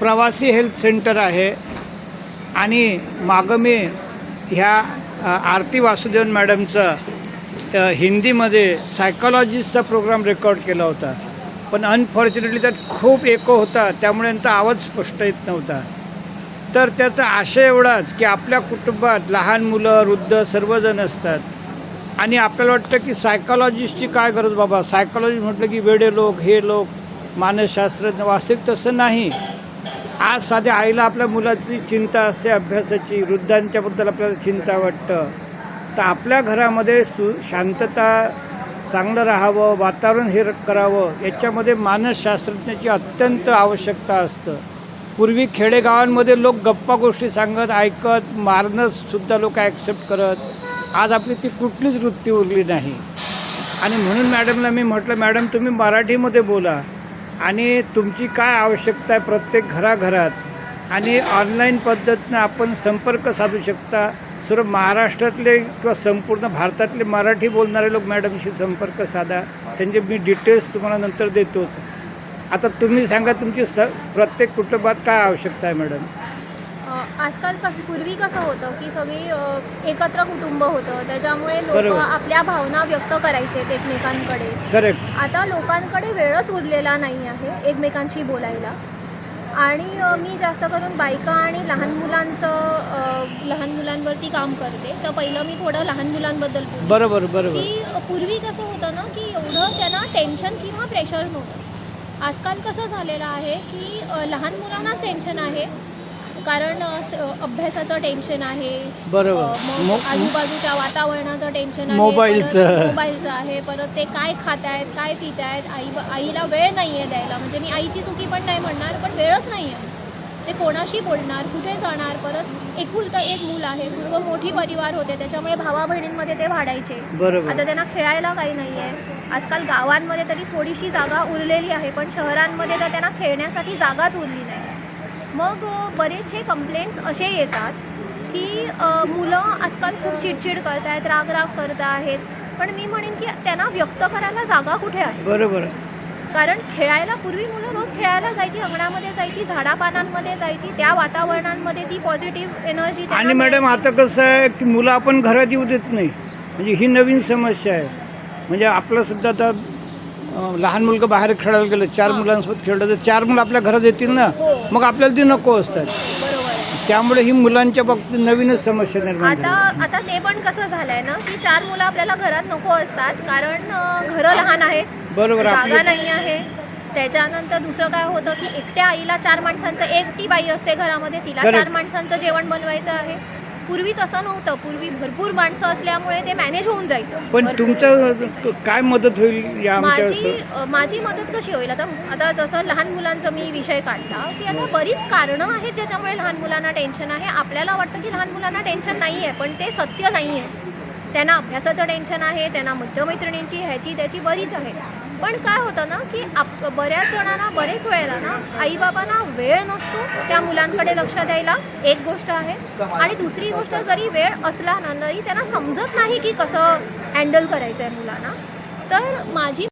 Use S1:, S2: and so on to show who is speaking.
S1: प्रवासी health centre आहे आणि मागं मी ह्या आरती वासुदेवन मॅडमचा हिंदीमध्ये सायकॉलॉजिस्टचा प्रोग्राम रेकॉर्ड केला होता. पण अनफॉर्च्युनेटली त्यात खूप एको होता त्यामुळे त्यांचा आवाज स्पष्ट येत नव्हता. तर त्याचा आशय एवढाच की आपल्या कुटुंबात लहान मुलं वृद्ध सर्वजण असतात. आणि आपल्याला वाटतं की सायकॉलॉजिस्टची काय गरज बाबा? सायकॉलॉजी म्हटलं की वेडे लोक हे लोक मानसशास्त्रज्ञ वास्तविक तसं नाही. आज साध्या आईला आपल्या मुलाची चिंता असते अभ्यासाची वृद्धांच्याबद्दल आपल्याला चिंता वाटतं. तर आपल्या घरामध्ये सु शांतता चांगलं राहावं वातावरण हे करावं याच्यामध्ये मानसशास्त्रज्ञाची अत्यंत आवश्यकता असतं. पूर्वी खेडेगावांमध्ये लोक गप्पा गोष्टी सांगत ऐकत मारणंसुद्धा लोक ॲक्सेप्ट करत. आज आपली ती कुठलीच वृत्ती उरली नाही. आणि म्हणून मॅडमला मी म्हटलं मॅडम तुम्ही मराठीमध्ये बोला. आणि तुमची काय आवश्यकता आहे प्रत्येक घराघरात? आणि ऑनलाईन पद्धतीनं आपण संपर्क साधू शकता. सर्व महाराष्ट्रातले किंवा संपूर्ण भारतातले मराठी बोलणारे लोक मॅडमशी संपर्क साधा. त्यांचे मी डिटेल्स तुम्हाला नंतर देतोच. आता तुम्ही सांगा तुमची स प्रत्येक कुटुंबात काय आवश्यकता आहे मॅडम?
S2: आजकाल कसं पूर्वी कसं होतं की सगळी एकत्र कुटुंब होतं. त्याच्यामुळे लोक
S1: बरोबर.
S2: आपल्या भावना व्यक्त करायचे एकमेकांकडे.
S1: करेक्ट
S2: आता लोकांकडे वेळच उरलेला नाही आहे एकमेकांशी बोलायला. आणि अ, मी जास्त करून बायका आणि लहान मुलांचं अ, लहान मुलांवरती काम करते. तर पहिलं मी थोडं लहान मुलांबद्दल बोलते.
S1: बरोबर बरोबर.
S2: की पूर्वी कसं होतं ना की एवढं त्यांना टेन्शन किंवा प्रेशर नव्हतं. आजकाल कसं झालेलं आहे की अ, लहान मुलांनाच टेन्शन आहे. कारण अभ्यासाचं टेन्शन आहे.
S1: बरोबर.
S2: आजूबाजूच्या वातावरणाचं टेन्शन आहे
S1: मोबाईलचं.
S2: मोबाईलचं आहे परत ते काय खात आहेत काय पित आहेत आई आईला वेळ नाही आहे द्यायला. म्हणजे मी आईची चुकी पण नाही म्हणणार पण वेळच नाही आहे ते कोणाशी बोलणार कुठे जाणार परत एकुलतं एक मूल आहे पूर्व मोठी परिवार होते त्याच्यामुळे भावा बहिणींमध्ये ते वाढायचे.
S1: बरोबर.
S2: आता त्यांना खेळायला काही नाही आहे आजकाल गावांमध्ये तरी थोडीशी जागा उरलेली आहे पण शहरांमध्ये तर त्यांना खेळण्यासाठी जागाच उरली नाही. मग बरेचसे कंप्लेंट्स असे येतात की मुलं आजकाल खूप चिडचिड करत आहेत राग राग करत आहेत पण मी म्हणेन की त्यांना व्यक्त करायला जागा कुठे आहे?
S1: बरोबर.
S2: कारण खेळायला पूर्वी मुलं रोज खेळायला जायची अंगणामध्ये जायची झाडापानांमध्ये जायची त्या वातावरणांमध्ये ती पॉझिटिव्ह एनर्जी
S1: आणि मॅडम आता कसं आहे की मुलं आपण घरात येऊ देत नाही. म्हणजे ही नवीन समस्या आहे. म्हणजे आपलं सुद्धा आता लहान मुलगा बाहेर खेळायला गेलं चार. मुलांसोबत खेळलं तर चार मुलं आपल्या घरात येतील ना?
S2: हो.
S1: मग आपल्याला ती नको असतात.
S2: आहे
S1: त्यामुळे ही मुलांच्या बाबतीत नवीनच समस्या निर्माण
S2: आता
S1: झाली.
S2: आता ते पण कसं झालंय ना की चार मुलं आपल्याला घरात नको असतात कारण अं, घरं लहान आहेत.
S1: बरोबर
S2: जागा
S1: आपली
S2: नाही आहे. त्याच्यानंतर दुसरं काय होतं की एकट्या आईला चार माणसांचं एकटी बाई असते घरामध्ये तिला. चार माणसांचं जेवण बनवायचं आहे. पूर्वी तसं नव्हतं. पूर्वी भरपूर माणसं असल्यामुळे ते मॅनेज होऊन जायचं.
S1: पण
S2: भरपूर.
S1: तुमचं काय मदत होईल या आमच्या
S2: माझी
S1: असं?
S2: अ, माझी मदत कशी होईल? आता आता जसं लहान मुलांचा मी विषय काढला की आता बरीच कारणं आहेत ज्याच्यामुळे लहान मुलांना टेन्शन आहे. आपल्याला वाटतं की लहान मुलांना टेन्शन नाही आहे पण ते सत्य नाही आहे त्यांना अभ्यासाचं टेन्शन आहे त्यांना मित्रमैत्रिणींची ह्याची त्याची बरीच आहे. पण काय होतं ना की आप बऱ्याच जणांना बरेच वेळेला ना आईबाबांना वेळ नसतो त्या मुलांकडे लक्ष द्यायला. एक गोष्ट आहे. आणि दुसरी गोष्ट जरी वेळ असला ना तरी त्यांना समजत नाही की कसं हँडल करायचं आहे मुलांना. तर माझी